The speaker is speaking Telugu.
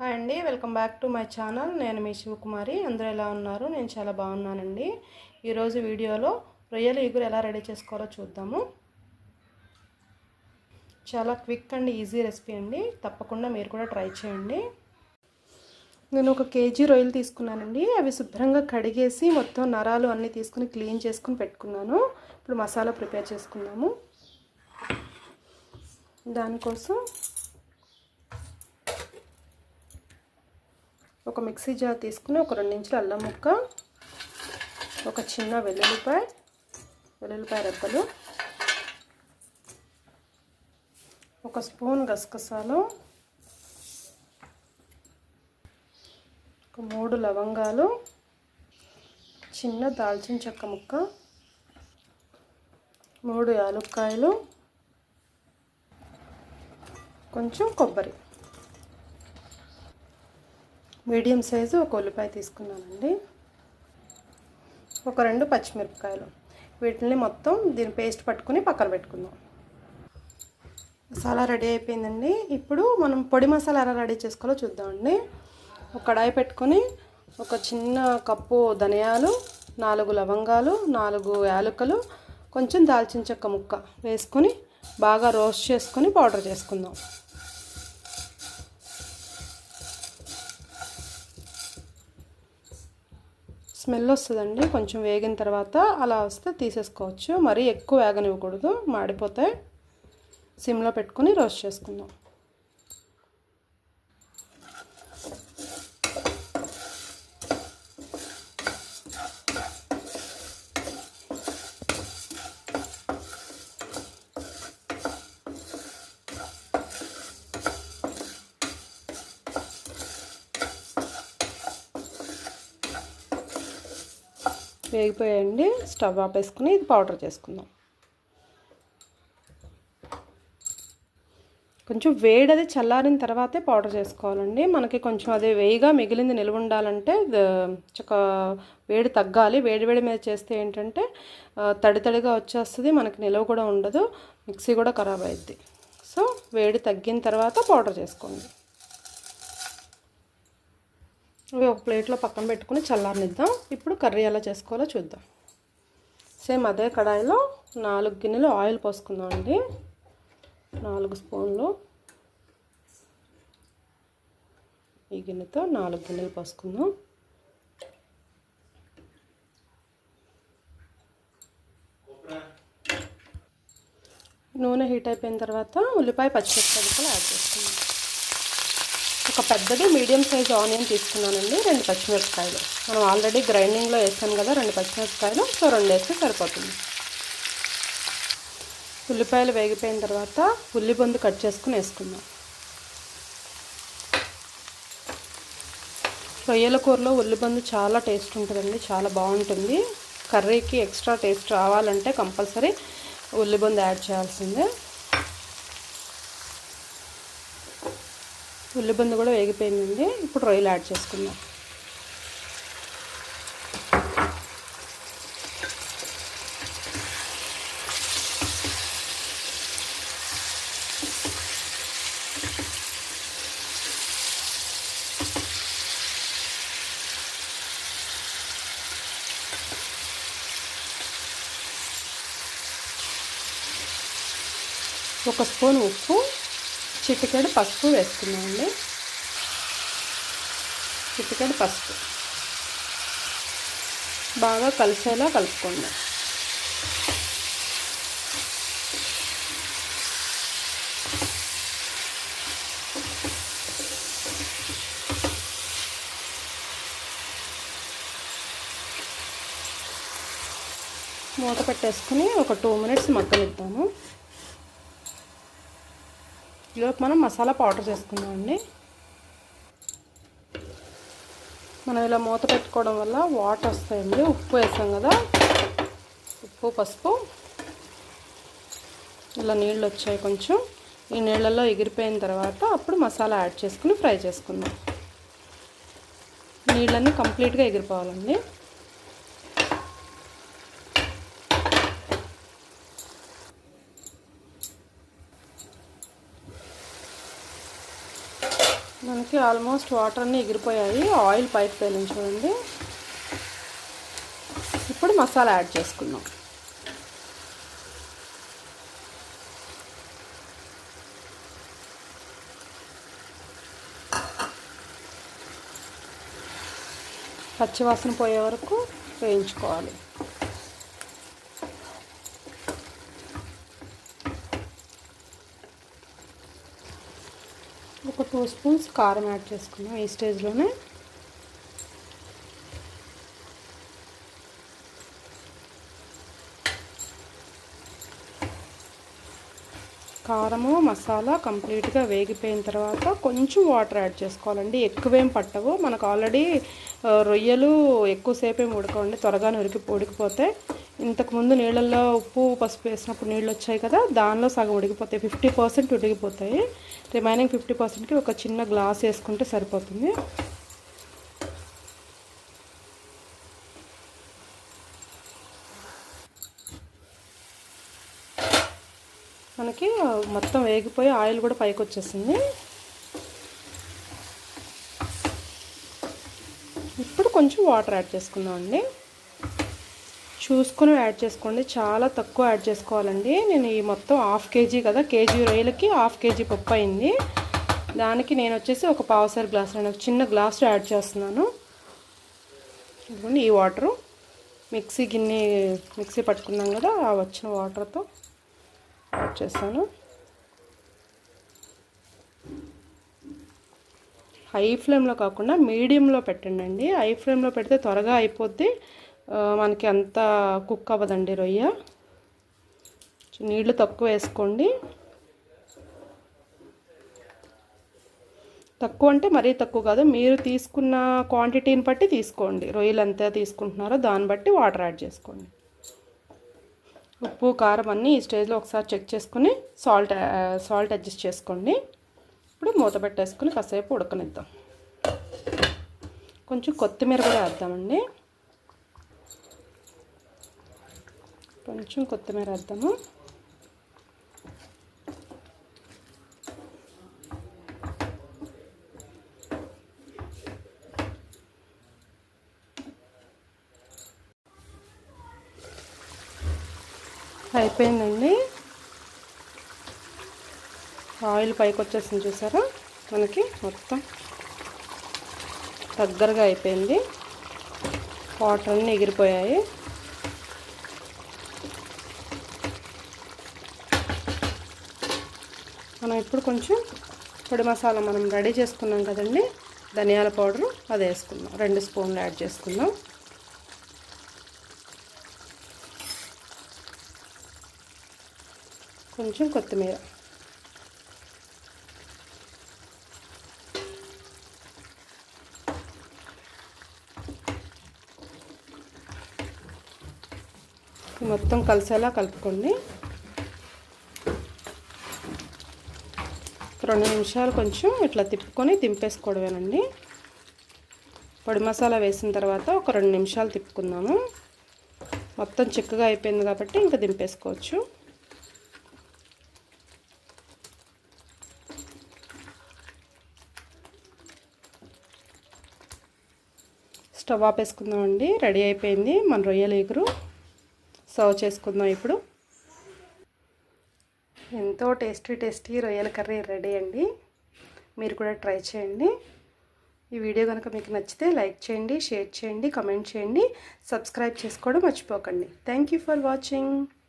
హాయ్ అండి welcome back to my channel. నేను మీ శివకుమారి. అందరూ ఎలా ఉన్నారు? నేను చాలా బాగున్నానండి. ఈరోజు వీడియోలో రొయ్యల ఇగురు ఎలా రెడీ చేసుకోవాలో చూద్దాము. చాలా క్విక్ అండ్ ఈజీ రెసిపీ అండి. తప్పకుండా మీరు కూడా ట్రై చేయండి. నేను ఒక కేజీ రొయ్యలు తీసుకున్నానండి. అవి శుభ్రంగా కడిగేసి మొత్తం నరాలు అన్నీ తీసుకుని క్లీన్ చేసుకుని పెట్టుకున్నాను. ఇప్పుడు మసాలా ప్రిపేర్ చేసుకుందాము. దానికోసం ఒక మిక్సీ జార్ తీసుకుని ఒక రెండు ఇంచుల అల్లం ముక్క ఒక చిన్న వెల్లుల్లిపాయ వెల్లుల్లిపాయ రెబ్బలు ఒక స్పూన్ గసగసాలు ఒక మూడు లవంగాలు చిన్న దాల్చిన చెక్క ముక్క మూడు యాలుక్కాయలు కొంచెం కొబ్బరి. మీడియం సైజు ఒక ఉల్లిపాయ తీసుకున్నానండి. ఒక రెండు పచ్చిమిరపకాయలు. వీటిని మొత్తం దీని పేస్ట్ పట్టుకుని పక్కన పెట్టుకుందాం. మసాలా రెడీ అయిపోయిందండి. ఇప్పుడు మనం పొడి మసాలా ఎలా రెడీ చేసుకోవాలో చూద్దామండి. ఒక కడాయి పెట్టుకొని ఒక చిన్న కప్పు ధనియాలు నాలుగు లవంగాలు నాలుగు యాలకులు కొంచెం దాల్చిన చెక్క ముక్క వేసుకొని బాగా రోస్ట్ చేసుకొని పౌడర్ చేసుకుందాం. స్మెల్ వస్తుందండి. కొంచెం వేగిన తర్వాత అలా వస్తే తీసేసుకోవచ్చు. మరీ ఎక్కువ వేగనివ్వకూడదు. మాడిపోతాయి సిమ్లో పెట్టుకొని రోస్ట్ చేసుకుందాం. వేగిపోయాయండి. స్టవ్ ఆపేసుకుని ఇది పౌడర్ చేసుకుందాం. కొంచెం వేడి అది చల్లారిన తర్వాతే పౌడర్ చేసుకోవాలండి. మనకి కొంచెం అది వేయిగా మిగిలింది నిల్వ ఉండాలంటే చక్క వేడి తగ్గాలి. వేడి వేడి మీద చేస్తే ఏంటంటే తడి తడిగా వచ్చేస్తుంది. మనకి నిల్వ కూడా ఉండదు. మిక్సీ కూడా ఖరాబ్ అవుద్ది సో వేడి తగ్గిన తర్వాత పౌడర్ చేసుకోండి. ఇవి ఒక ప్లేట్లో పక్కన పెట్టుకుని చల్లారనిద్దాం. ఇప్పుడు కర్రీ ఎలా చేసుకోవాలో చూద్దాం. సేమ్ అదే కడాయిలో నాలుగు గిన్నెలు ఆయిల్ పోసుకుందాం అండి. నాలుగు స్పూన్లు ఈ గిన్నెతో నాలుగు గిన్నెలు పోసుకుందాం. నూనె హీట్ అయిపోయిన తర్వాత ఉల్లిపాయ పచ్చిమిరపకాయలు యాడ్ చేసుకుందాం. ఒక పెద్దది మీడియం సైజ్ ఆనియన్ తీసుకున్నానండి రెండు పచ్చిమిరపకాయలు. మనం ఆల్రెడీ గ్రైండింగ్లో వేసాం కదా రెండు పచ్చిమిరపకాయలు సో రెండు వేస్తే సరిపోతుంది. ఉల్లిపాయలు వేగిపోయిన తర్వాత ఉల్లిబొందు కట్ చేసుకుని వేసుకుందాం. రొయ్యల కూరలో ఉల్లిబందు చాలా టేస్ట్ ఉంటుందండి చాలా బాగుంటుంది. కర్రీకి ఎక్స్ట్రా టేస్ట్ రావాలంటే కంపల్సరీ ఉల్లిబందు యాడ్ చేయాల్సిందే. ఉల్లిబంద కూడా వేగిపోయిందండి. ఇప్పుడు రొయ్యలు యాడ్ చేసుకుందాం. ఒక స్పూన్ ఉప్పు చిటికెడు పసుపు వేసుకున్నామండి చిటికెడు పసుపు. బాగా కలిసేలా కలుపుకోండి. మూత పెట్టేసుకుని ఒక టూ మినిట్స్ మగ్గనిద్దాము. ఈలోపు మనం మసాలా పౌడర్ చేసుకుందామండి మనం ఇలా మూత పెట్టుకోవడం వల్ల వాటర్ వస్తాయండి. ఉప్పు వేసాం కదా. ఉప్పు పసుపు. ఇలా నీళ్ళు వచ్చాయి కొంచెం. ఈ నీళ్ళల్లో ఎగిరిపోయిన తర్వాత అప్పుడు మసాలా యాడ్ చేసుకుని ఫ్రై చేసుకుందాం. నీళ్ళన్నీ కంప్లీట్గా ఎగిరిపోవాలండి. మనకి ఆల్మోస్ట్ వాటర్ అన్నీ ఎగిరిపోయాయి. ఆయిల్ పైకి తేలింది చూడండి. ఇప్పుడు మసాలా యాడ్ చేసుకుందాం. పచ్చివాసన పోయే వరకు వేయించుకోవాలి. ఒక టూ స్పూన్స్ కారం యాడ్ చేసుకున్నాం ఈ స్టేజ్లోనే. కారము మసాలా కంప్లీట్గా వేగిపోయిన తర్వాత కొంచెం వాటర్ యాడ్ చేసుకోవాలండి. ఎక్కువేం పట్టవు. మనకు ఆల్రెడీ రొయ్యలు ఎక్కువసేపు ఏమి ఉడకండి త్వరగా ఉడికి ఉడికిపోతే ఇంతకుముందు నీళ్ళల్లో ఉప్పు పసుపు వేసినప్పుడు నీళ్ళు వచ్చాయి కదా దానిలో సగం ఉడికిపోతాయి. ఫిఫ్టీ పర్సెంట్ ఉడికిపోతాయి. రిమైనింగ్ ఫిఫ్టీ పర్సెంట్కి ఒక చిన్న గ్లాస్ వేసుకుంటే సరిపోతుంది. మనకి మొత్తం వేగిపోయి ఆయిల్ కూడా పైకి వచ్చేసింది. ఇప్పుడు కొంచెం వాటర్ యాడ్ చేసుకుందామండి. చూసుకుని యాడ్ చేసుకోండి. చాలా తక్కువ యాడ్ చేసుకోవాలండి. నేను ఈ మొత్తం హాఫ్ కేజీ కదా కేజీ రొయ్యలకి హాఫ్ కేజీ పప్పు అయింది. దానికి నేను వచ్చేసి ఒక పావుసారి గ్లాస్ నేను చిన్న గ్లాస్ యాడ్ చేస్తున్నాను. ఇదిగోండి ఈ వాటరు. మిక్సీ గిన్నె మిక్సీ పట్టుకున్నాం కదా ఆ వచ్చిన వాటర్తో యాడ్ చేస్తాను. హై ఫ్లేమ్లో కాకుండా మీడియంలో పెట్టండి హై ఫ్లేమ్లో పెడితే త్వరగా అయిపోద్ది. మనకి అంత కుక్ అవ్వదండి రొయ్య. నీళ్ళు తక్కువ వేసుకోండి. తక్కువ అంటే మరీ తక్కువ కాదు. మీరు తీసుకున్న క్వాంటిటీని బట్టి తీసుకోండి. రొయ్యలు ఎంత తీసుకుంటున్నారో దాన్ని బట్టి వాటర్ యాడ్ చేసుకోండి. ఉప్పు కారం అన్నీ ఈ స్టేజ్లో ఒకసారి చెక్ చేసుకుని సాల్ట్ సాల్ట్ అడ్జస్ట్ చేసుకోండి. ఇప్పుడు మూత పెట్టేసుకుని కాసేపు ఉడకనిద్దాం. కొంచెం కొత్తిమీర కూడా వేద్దామండి. కొంచెం కొత్తిమీర వేద్దాము. అయిపోయిందండి. ఆయిల్ పైకి వచ్చేసింది చూసారా? మనకి మొత్తం దగ్గరగా అయిపోయింది. వాటర్ అన్నీ ఎగిరిపోయాయి. మనం ఇప్పుడు కొంచెం పొడి మసాలా మనం రెడీ చేసుకున్నాం కదండి. ధనియాల పౌడరు అది వేసుకుందాం. రెండు స్పూన్లు యాడ్ చేసుకుందాం. కొంచెం కొత్తిమీర. మొత్తం కలిసేలా కలుపుకోండి. రెండు నిమిషాలు కొంచెం ఇట్లా తిప్పుకొని దింపేసుకోవడమేనండి. పొడి మసాలా వేసిన తర్వాత ఒక రెండు నిమిషాలు తిప్పుకుందాము. మొత్తం చిక్కగా అయిపోయింది కాబట్టి ఇంకా దింపేసుకోవచ్చు. స్టవ్ ఆపేసుకుందామండి. రెడీ అయిపోయింది మన రొయ్యల ఎగురు. సర్వ్ చేసుకుందాం ఇప్పుడు. ఎంతో టేస్టీ టేస్టీ రొయ్యల కర్రీ రెడీ అండి. మీరు కూడా ట్రై చేయండి. ఈ వీడియో కనుక మీకు నచ్చితే లైక్ చేయండి షేర్ చేయండి కమెంట్ చేయండి సబ్స్క్రైబ్ చేసుకోవడం మర్చిపోకండి. Thank for watching